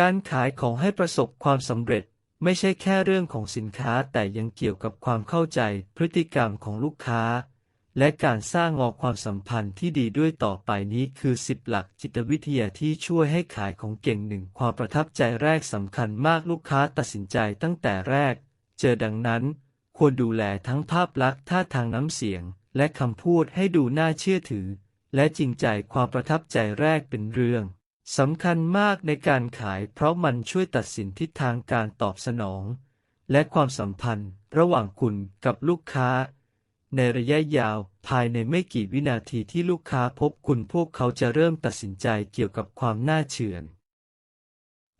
การขายของให้ประสบความสำเร็จ ไม่ใช่แค่เรื่องของสินค้าแต่ยังเกี่ยวกับความเข้าใจพฤติกรรมของลูกค้า และการสร้างงอความสัมพันธ์ที่ดีด้วยต่อไปนี้คือ10หลักจิตวิทยาที่ช่วยให้ขายของเก่งหนึ่งความประทับใจแรกสำคัญมากลูกค้าตัดสินใจตั้งแต่แรก เจอดังนั้น ควรดูแลทั้งภาพลักษณ์ท่าทางน้ำเสียง และคำพูดให้ดูน่าเชื่อถือ และจริงใจความประทับใจแรกเป็นเรื่อง สำคัญมากในการขายเพราะมันช่วยตัดสินทิศทางการตอบสนอง และความสัมพันธ์ระหว่างคุณกับลูกค้า ในระยะยาวภายในไม่กี่วินาทีที่ลูกค้าพบคุณพวกเขาจะเริ่มตัดสินใจเกี่ยวกับความน่าเชื่อ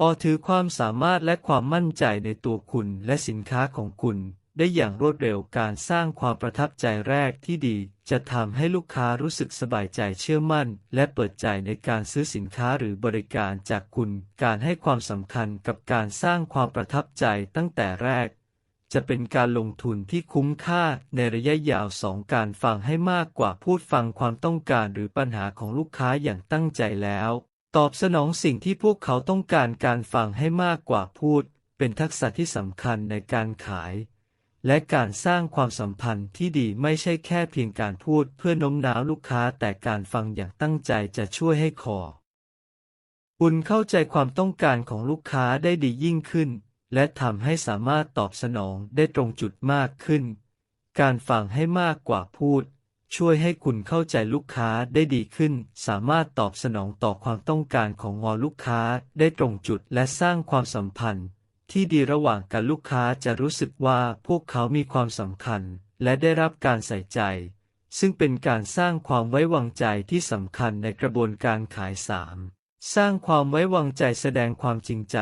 ออถือความสามารถและความมั่นใจในตัวคุณและสินค้าของคุณ ได้อย่างรวดเร็วการสร้างความประทับใจแรกที่ดี จะทำให้ลูกค้ารู้สึกสบายใจเชื่อมั่น และเปิดใจในการซื้อสินค้าหรือบริการจากคุณ การให้ความสำคัญกับการสร้างความประทับใจตั้งแต่แรก จะเป็นการลงทุนที่คุ้มค่าในระยะยาวสองการฟังให้มากกว่าพูดฟังความต้องการหรือปัญหาของลูกค้าอย่างตั้งใจแล้ว ตอบสนองสิ่งที่พวกเขาต้องการการฟังให้มากกว่าพูด เป็นทักษะที่สำคัญในการขาย และการสร้างความสัมพันธ์ที่ดีไม่ใช่แค่เพียงการพูดเพื่อน้มน้าวลูกค้าแต่การฟังอย่างตั้งใจจะช่วยให้คอคุณเข้าใจความต้องการของลูกค้าได้ดียิ่งขึ้น และทำให้สามารถตอบสนองได้ตรงจุดมากขึ้น การฟังให้มากกว่าพูด ช่วยให้คุณเข้าใจลูกค้าได้ดีขึ้น สามารถตอบสนองต่อความต้องการของงอลูกค้าได้ตรงจุดและสร้างความสัมพันธ์ ที่ดีระหว่างกันลูกค้าจะรู้สึกว่าพวกเขามีความสำคัญ และได้รับการใส่ใจ ซึ่งเป็นการสร้างความไว้วางใจที่สำคัญในกระบวนการขายสามสร้างความไว้วางใจแสดงความจริงใจ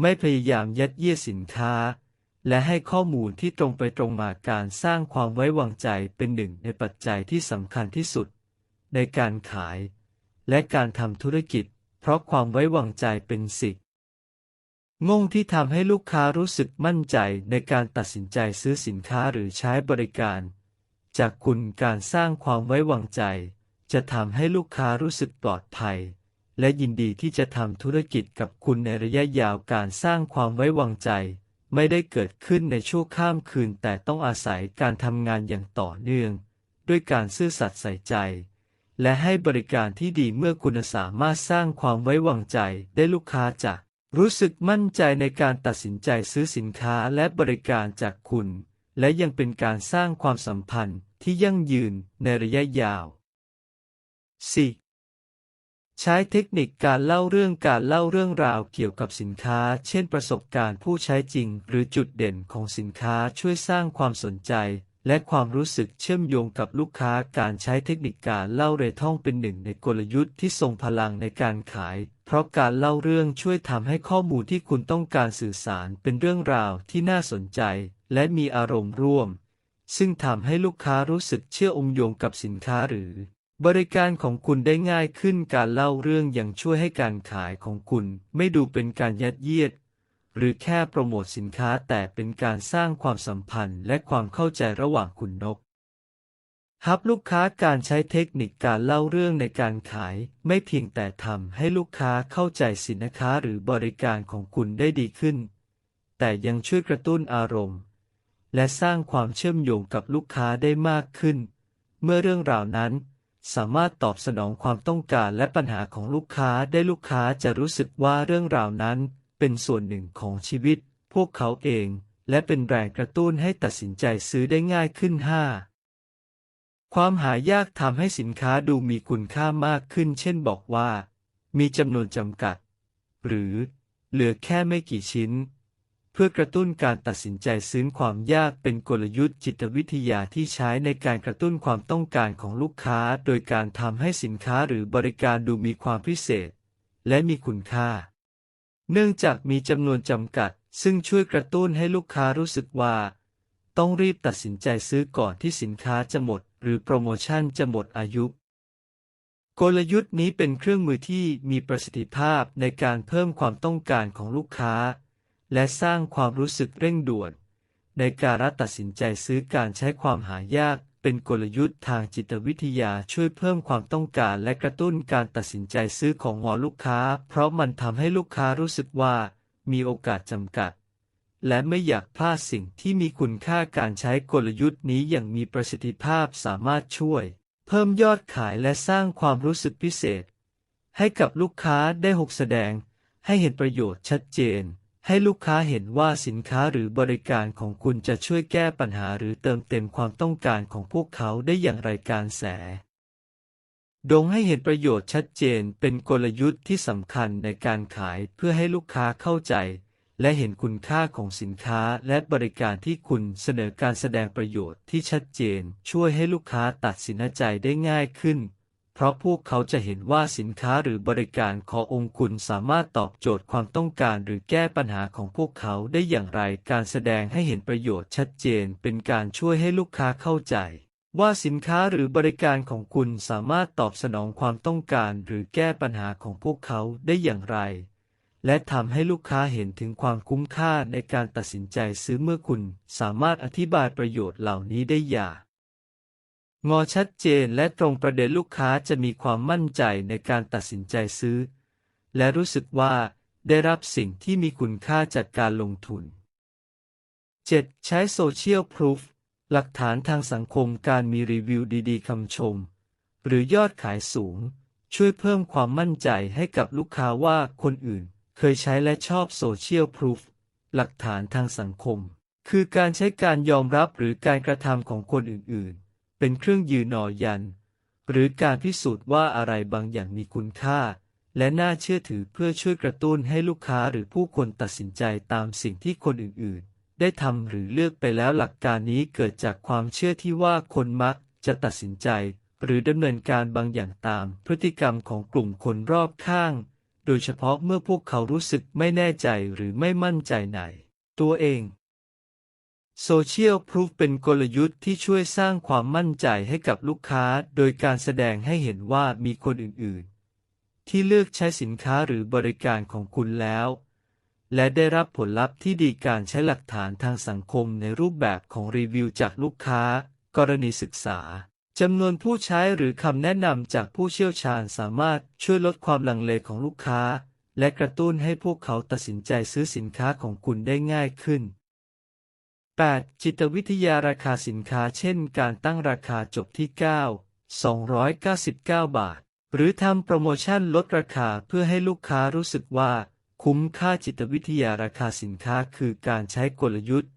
ไม่พยายามยัดเยียดสินค้า และให้ข้อมูลที่ตรงไปตรงมาการสร้างความไว้วางใจเป็นหนึ่งในปัจจัยที่สำคัญที่สุด ในการขาย และการทำธุรกิจ เพราะความไว้วางใจเป็นสิ่ง งงที่ทำให้ลูกค้ารู้สึกมั่นใจในการตัดสินใจซื้อสินค้าหรือใช้บริการ จากคุณการสร้างความไว้วางใจ จะทำให้ลูกค้ารู้สึกปลอดภัย และยินดีที่จะทำธุรกิจกับคุณในระยะยาวการสร้างความไว้วางใจ ไม่ได้เกิดขึ้นในชั่วข้ามคืน แต่ต้องอาศัยการทำงานอย่างต่อเนื่อง ด้วยการซื่อสัตย์ใส่ใจและให้บริการที่ดีเมื่อคุณสามารถสร้างความไว้วางใจได้ลูกค้าจาก รู้สึกมั่นใจในการตัดสินใจซื้อสินค้าและบริการจากคุณ และยังเป็นการสร้างความสัมพันธ์ที่ยั่งยืนในระยะยาว 4. ใช้เทคนิคการเล่าเรื่องการเล่าเรื่องราวเกี่ยวกับสินค้า เช่นประสบการณ์ผู้ใช้จริง หรือจุดเด่นของสินค้าช่วยสร้างความสนใจ และความรู้สึกเชื่อมโยงกับลูกค้าการใช้เทคนิคการเล่าเรท่องเป็นหนึ่งในกลยุทธ์ที่ทรงพลังในการขาย เพราะการเล่าเรื่องช่วยทำให้ข้อมูลที่คุณต้องการสื่อสารเป็นเรื่องราวที่น่าสนใจ และมีอารมณ์ร่วม ซึ่งทำให้ลูกค้ารู้สึกเชื่อองโยงกับสินค้าหรือ บริการของคุณได้ง่ายขึ้นการเล่าเรื่องยังช่วยให้การขายของคุณ ไม่ดูเป็นการยัดเยียด หรือแค่โปรโมทสินค้าแต่เป็นการสร้างความสัมพันธ์และความเข้าใจระหว่างคุณนกฮับลูกค้าการใช้เทคนิคการเล่าเรื่องในการขาย ไม่เพียงแต่ทำให้ลูกค้าเข้าใจสินค้าหรือบริการของคุณได้ดีขึ้น แต่ยังช่วยกระตุ้นอารมณ์ และสร้างความเชื่อมโยงกับลูกค้าได้มากขึ้น เมื่อเรื่องราวนั้นสามารถตอบสนองความต้องการและปัญหาของลูกค้าได้ลูกค้าจะรู้สึกว่าเรื่องราวนั้น เป็นส่วนหนึ่งของชีวิต พวกเขาเอง และเป็นแรงกระตุ้นให้ตัดสินใจซื้อได้ง่ายขึ้น 5 ความหายากทำให้สินค้าดูมีคุณค่ามากขึ้น เช่นบอกว่า มีจำนวนจำกัด หรือเหลือแค่ไม่กี่ชิ้น เพื่อกระตุ้นการตัดสินใจซื้อความยากเป็นกลยุทธ์จิตวิทยาที่ใช้ในการกระตุ้นความต้องการของลูกค้า โดยการทำให้สินค้าหรือบริการดูมีความพิเศษ และมีคุณค่า เนื่องจากมีจำนวนจำกัด ซึ่งช่วยกระตุ้นให้ลูกค้ารู้สึกว่า ต้องรีบตัดสินใจซื้อก่อนที่สินค้าจะหมด หรือโปรโมชั่นจะหมดอายุ กลยุทธ์นี้เป็นเครื่องมือที่มีประสิทธิภาพในการเพิ่มความต้องการของลูกค้า และสร้างความรู้สึกเร่งด่วน ในการตัดสินใจซื้อการใช้ความหายาก เป็นกลยุทธ์ทางจิตวิทยาช่วยเพิ่มความต้องการและกระตุ้นการตัดสินใจซื้อของงอลูกค้า เพราะมันทำให้ลูกค้ารู้สึกว่า มีโอกาสจำกัด และไม่อยากพลาดสิ่งที่มีคุณค่าการใช้กลยุทธ์นี้อย่างมีประสิทธิภาพสามารถช่วย เพิ่มยอดขายและสร้างความรู้สึกพิเศษ ให้กับลูกค้าได้หกแสดง ให้เห็นประโยชน์ชัดเจน ให้ลูกค้าเห็นว่าสินค้าหรือบริการของคุณจะช่วยแก้ปัญหาหรือเติมเต็มความต้องการของพวกเขาได้อย่างไรการแสดงให้เห็นประโยชน์ชัดเจนเป็นกลยุทธ์ที่สำคัญในการขายเพื่อให้ลูกค้าเข้าใจ และเห็นคุณค่าของสินค้าและบริการที่คุณเสนอการแสดงประโยชน์ที่ชัดเจน ช่วยให้ลูกค้าตัดสินใจได้ง่ายขึ้น เพราะพวกเขาจะเห็นว่าสินค้าหรือบริการขององค์คุณสามารถตอบโจทย์ความต้องการหรือแก้ปัญหาของพวกเขาได้อย่างไร การแสดงให้เห็นประโยชน์ชัดเจนเป็นการช่วยให้ลูกค้าเข้าใจ ว่าสินค้าหรือบริการของคุณสามารถตอบสนองความต้องการหรือแก้ปัญหาของพวกเขาได้อย่างไร และทำให้ลูกค้าเห็นถึงความคุ้มค่าในการตัดสินใจซื้อเมื่อคุณสามารถอธิบายประโยชน์เหล่านี้ได้อย่าง งอชัดเจนและตรงประเด็นลูกค้าจะมีความมั่นใจในการตัดสินใจซื้อ และรู้สึกว่าได้รับสิ่งที่มีคุณค่าจากการลงทุน 7. ใช้โซเชียลพ o ูฟหลักฐานทางสังคมการมีรีวิวดีๆคำชม หรือยอดขายสูง ช่วยเพิ่มความมั่นใจให้กับลูกค้าว่าคนอื่น เคยใช้และชอบโซเชียลพ o ูฟหลักฐานทางสังคม คือการใช้การยอมรับหรือการกระทำของคนอื่น เป็นเครื่องยืนนอยัน หรือการพิสูจน์ว่าอะไรบางอย่างมีคุณค่า และน่าเชื่อถือเพื่อช่วยกระตุ้นให้ลูกค้าหรือผู้คนตัดสินใจตามสิ่งที่คนอื่นๆ ได้ทำหรือเลือกไปแล้วหลักการนี้เกิดจากความเชื่อที่ว่าคนมักจะตัดสินใจ หรือดำเนินการบางอย่างตามพฤติกรรมของกลุ่มคนรอบข้าง โดยเฉพาะเมื่อพวกเขารู้สึกไม่แน่ใจหรือไม่มั่นใจในตัวเอง โซเชียลพ o ูฟเป็นกลยุทธ์ที่ช่วยสร้างความมั่นใจให้กับลูกค้า โดยการแสดงให้เห็นว่ามีคนอื่นๆ ที่เลือกใช้สินค้าหรือบริการของคุณแล้ว และได้รับผลลัพธ์ที่ดีการใช้หลักฐานทางสังคมในรูปแบบของรีวิวจากลูกค้า กรณีศึกษาจำนวนผู้ใช้หรือคำแนะนำจากผู้เชี่ยวชาญสามารถช่วยลดความลังเลของลูกค้า และกระตุ้นให้พวกเขาตัดสินใจซื้อสินค้าของคุณได้ง่ายขึ้น 8. จิตวิทยาราคาสินค้าเช่นการตั้งราคาจบที่ 9 299 บาท หรือทำโปรโมชั่นลดราคาเพื่อให้ลูกค้ารู้สึกว่า คุ้มค่าจิตวิทยาราคาสินค้าคือการใช้กลยุทธ์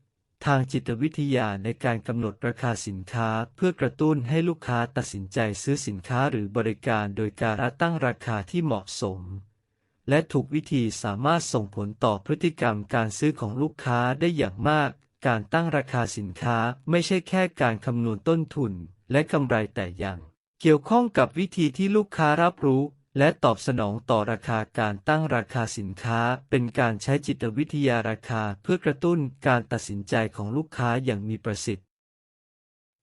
ทางจิตวิทยาในการกำหนดราคาสินค้าเพื่อกระตุ้นให้ลูกค้าตัดสินใจซื้อสินค้าหรือบริการโดยการตั้งราคาที่เหมาะสมและถูกวิธีสามารถส่งผลต่อพฤติกรรมการซื้อของลูกค้าได้อย่างมาก การตั้งราคาสินค้าไม่ใช่แค่การคำนวณต้นทุนและกำไรแต่ยังเกี่ยวข้องกับวิธีที่ลูกค้ารับรู้ และตอบสนองต่อราคาการตั้งราคาสินค้า เป็นการใช้จิตวิทยาราคาเพื่อกระตุ้นการตัดสินใจของลูกค้าอย่างมีประสิทธิ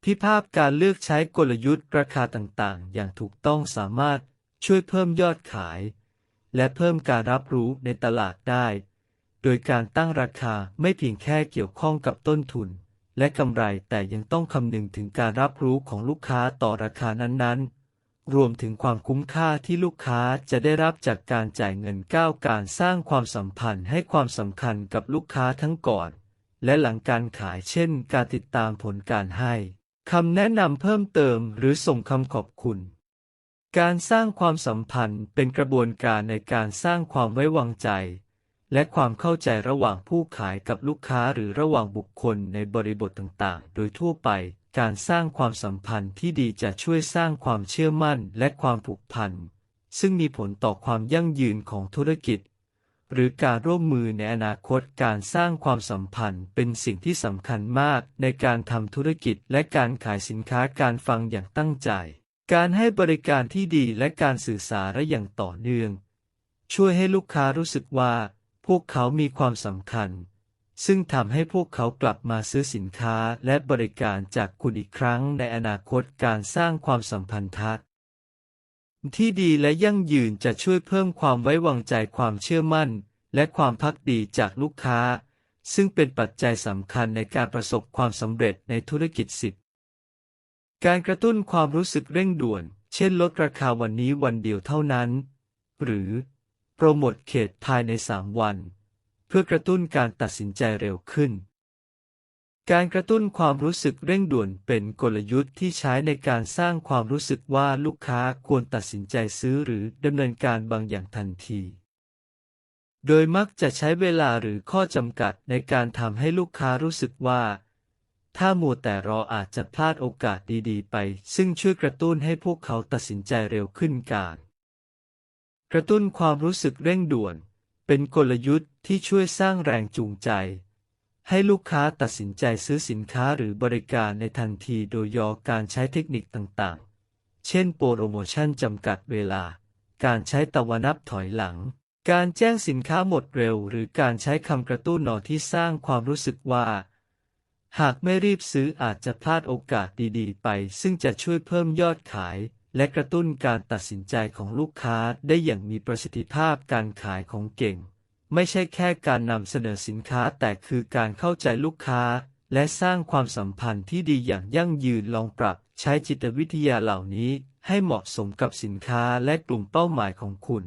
พิภาพการเลือกใช้กลยุทธ์ราคาต่างๆ อย่างถูกต้องสามารถช่วยเพิ่มยอดขาย และเพิ่มการรับรู้ในตลาดได้ โดยการตั้งราคาไม่เพียงแค่เกี่ยวข้องกับต้นทุน และกำไรแต่ยังต้องคำนึงถึงการรับรู้ของลูกค้าต่อราคานั้นๆ รวมถึงความคุ้มค่าที่ลูกค้าจะได้รับจากการจ่ายเงินก้าวการสร้างความสัมพันธ์ให้ความสำคัญกับลูกค้าทั้งก่อน และหลังการขายเช่น การติดตามผลการให้คำแนะนำเพิ่มเติมหรือส่งคำขอบคุณ การสร้างความสัมพันธ์เป็นกระบวนการในการสร้างความไว้วางใจ และความเข้าใจระหว่างผู้ขายกับลูกค้าหรือระหว่างบุคคลในบริบทต่างๆ โดยทั่วไป การสร้างความสัมพันธ์ที่ดีจะช่วยสร้างความเชื่อมั่นและความผูกพัน ซึ่งมีผลต่อความยั่งยืนของธุรกิจ หรือการร่วมมือในอนาคตการสร้างความสัมพันธ์เป็นสิ่งที่สำคัญมากในการทำธุรกิจและการขายสินค้าการฟังอย่างตั้งใจ การให้บริการที่ดีและการสื่อสารอย่างต่อเนื่อง ช่วยให้ลูกค้ารู้สึกว่า พวกเขามีความสำคัญ ซึ่งทำให้พวกเขากลับมาซื้อสินค้าและบริการจากคุณอีกครั้งในอนาคตการสร้างความสัมพันธ์ทัศที่ดีและยั่งยืนจะช่วยเพิ่มความไว้วางใจความเชื่อมั่น และความพักดีจากลูกค้า ซึ่งเป็นปัจจัยสำคัญในการประสบความสำเร็จในธุรกิจสิบการกระตุ้นความรู้สึกเร่งด่วน เช่นลดราคาวันนี้วันเดียวเท่านั้น หรือ รโมทเขตภายใน 3 วัน เพื่อกระตุ้นการตัดสินใจเร็วขึ้น การกระตุ้นความรู้สึกเร่งด่วนเป็นกลยุทธ์ที่ใช้ในการสร้างความรู้สึกว่าลูกค้าควรตัดสินใจซื้อหรือดำเนินการบางอย่างทันที โดยมักจะใช้เวลาหรือข้อจำกัดในการทำให้ลูกค้ารู้สึกว่า ถ้ามัวแต่รออาจจะพลาดโอกาสดีๆ ไป ซึ่งช่วยกระตุ้นให้พวกเขาตัดสินใจเร็วขึ้นการ กระตุ้นความรู้สึกเร่งด่วน เป็นกลยุทธ์ที่ช่วยสร้างแรงจูงใจ ให้ลูกค้าตัดสินใจซื้อสินค้าหรือบริการในทันทีโดยยอการใช้เทคนิคต่างๆ เช่นโปรโมชั่นจำกัดเวลา การใช้ตะวันนับถอยหลัง การแจ้งสินค้าหมดเร็ว หรือการใช้คำกระตุ้นหนอที่สร้างความรู้สึกว่า หากไม่รีบซื้ออาจจะพลาดโอกาสดีๆ ไป ซึ่งจะช่วยเพิ่มยอดขาย และกระตุ้นการตัดสินใจของลูกค้าได้อย่างมีประสิทธิภาพการขายของเก่ง ไม่ใช่แค่การนำเสนอสินค้าแต่คือการเข้าใจลูกค้า และสร้างความสัมพันธ์ที่ดีอย่างยั่งยืนลองปรับ ใช้จิตวิทยาเหล่านี้ให้เหมาะสมกับสินค้าและกลุ่มเป้าหมายของคุณ